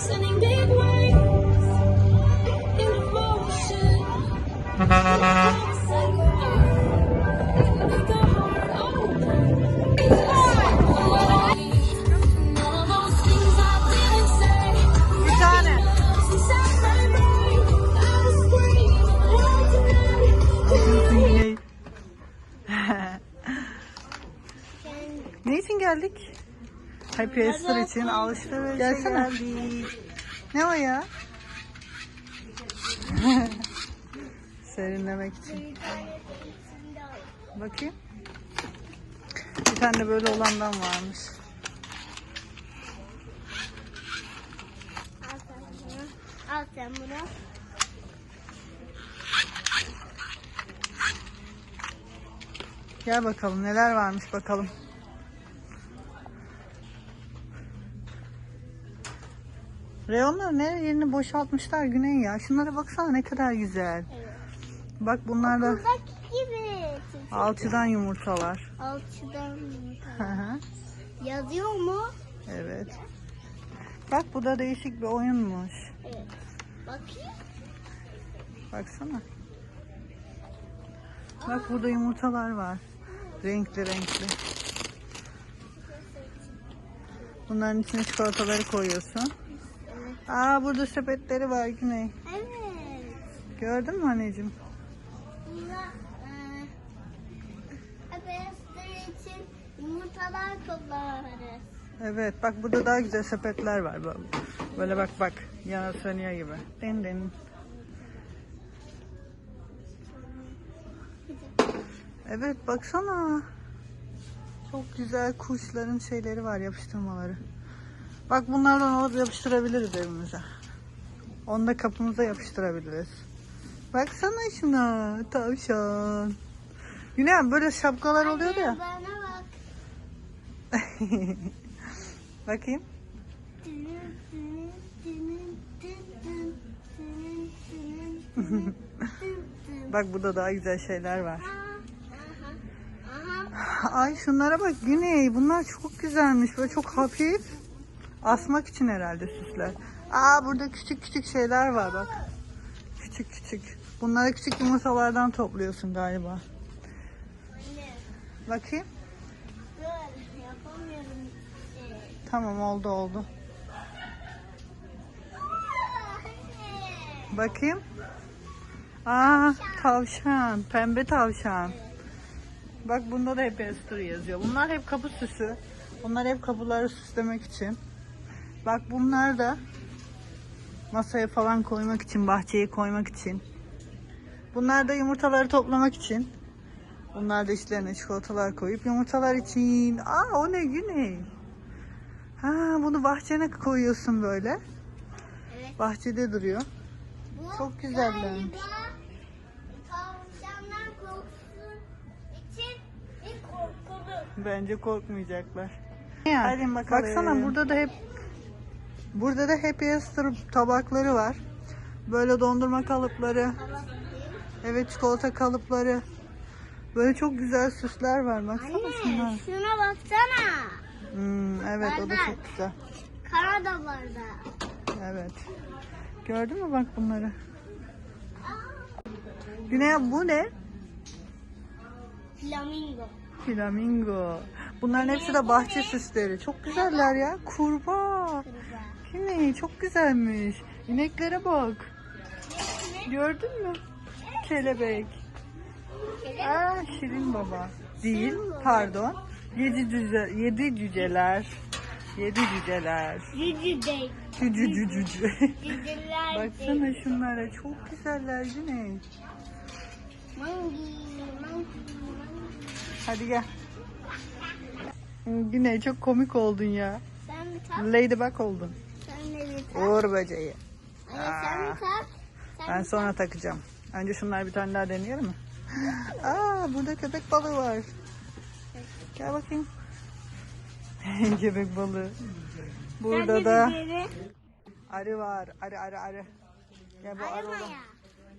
ne için geldik? Happy Easter için alışverişe geldik. Ne o ya? Serinlemek için. Bakayım. Bir tane de böyle olandan varmış. Al sen bunu. Al sen bunu. Gel bakalım neler varmış bakalım. Reyonlar ne yerini boşaltmışlar Güney ya. Şunlara baksana ne kadar güzel. Evet. Bak bunlar da Buradaki gibi. alçıdan yumurtalar. Alçıdan Hı yumurta. hı, Yazıyor mu? evet. Bak bu da değişik bir oyunmuş. Evet. Bakayım. Baksana. Bak burada yumurtalar var. Renkli renkli. Bunların içine çikolataları koyuyorsun. Aa burada sepetleri var Güney. Evet. Gördün mü anneciğim? Bunda eee Beyazlar için yumurtalar kullanırız. Evet bak burada daha güzel sepetler var. Böyle, bak bak yana sönüyor gibi. Den den. Evet baksana. Çok güzel kuşların şeyleri var yapıştırmaları. Bak bunlardan alıp yapıştırabiliriz evimize. Onu da kapımıza yapıştırabiliriz. Baksana şuna tavşan. Güney abi böyle şapkalar oluyor ya. Bana bak. Bakayım. Bak burada daha güzel şeyler var. Ay şunlara bak Güney. Bunlar çok güzelmiş. Böyle çok hafif. Asmak için herhalde süsler. Aa burada küçük küçük şeyler var bak. Küçük küçük. Bunları küçük yumurtalardan topluyorsun galiba. Bakayım. Tamam oldu oldu. Bakayım. Aa tavşan. Pembe tavşan. Bak bunda da hep Esther yazıyor. Bunlar hep kapı süsü. Bunlar hep kapıları süslemek için. Bak bunlar da masaya falan koymak için, bahçeye koymak için. Bunlar da yumurtaları toplamak için. Bunlar da içlerine çikolatalar koyup yumurtalar için. Aa o ne güney? Ha bunu bahçene koyuyorsun böyle. Evet. Bahçede duruyor. Bu Çok korkulu. Bence korkmayacaklar. Hadi bakalım. Baksana burada da hep burada da Happy Easter tabakları var. Böyle dondurma kalıpları. Evet çikolata kalıpları. Böyle çok güzel süsler var. Baksana şunlar. Anne şuna baksana. Hmm, evet o da Bardak. çok güzel. Kara da barda. Evet. Gördün mü bak bunları? Güney bu ne? Flamingo. Flamingo. Bunların hepsi de bahçe süsleri. Çok güzeller ya. Kurbağa. Güney çok güzelmiş. İneklere bak. Gördün mü? Kelebek. Aa, Şirin baba. Değil, pardon. Yedi, cüce, yedi cüceler. Yedi cüceler. Cücü değil. Cücü cücü cücü. Cücüler Baksana şunlara çok güzeller Güney. Hadi gel. Güney çok komik oldun ya. Mi tak? Ladybug oldun. Sen de? Uğur böceği. Anne sen mi tak? Sen Ben mi sonra takacağım. Önce şunlar bir tane daha deneyelim mi? Aa burada köpek balığı var. Gel bakayım. köpek balığı. Burada Sen de da arı var. Arı arı arı. Gel bu arı olan.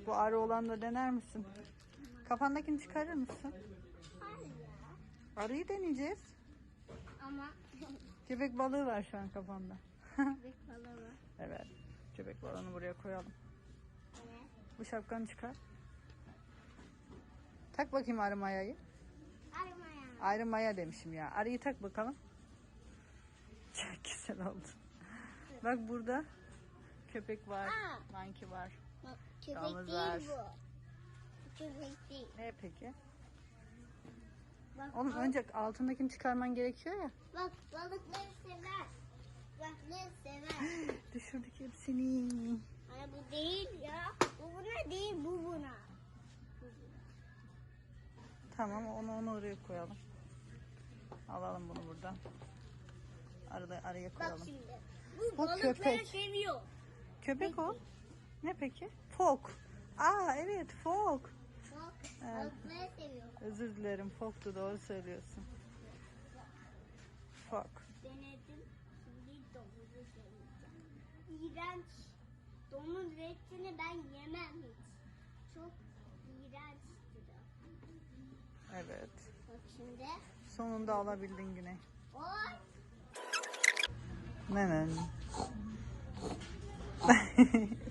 Bu arı olan da dener misin? Kafandakini çıkarır mısın? Arıyı deneyeceğiz. Ama Köpek balığı var şu an kafanda. Köpek balığı. evet. Köpek balığını buraya koyalım. Evet. Bu şapkanı çıkar. Tak bakayım arı mayayı. Armaya. Arı maya demişim ya. Arıyı tak bakalım. Çok güzel oldu. Bak burada köpek var. Aa. Monkey var. Köpek Damız değil var. Bu Köpek değil. Ne peki? Bak, Oğlum bak, önce altındakini çıkarman gerekiyor ya. bak balıkları sever. Balıkları sever. Düşürdük hepsini. Ay bu değil ya. Bu buna değil bu buna. Tamam onu onu oraya koyalım. Alalım bunu buradan. Arada araya Bak koyalım. şimdi. Bu, Bu balıkları köpek. seviyor. Köpek o. Ne peki? Fok. Aa evet fok. Evet. balıkları. Özür dilerim foktu doğru söylüyorsun. Fok. Denedim. Şimdi domuzu deneyeceğim. İğrenç. Domuz etini ben yemem hiç. Çok iğrençtir o. Evet. Bak şimdi. Sonunda alabildin Güney. Oy. Nenen.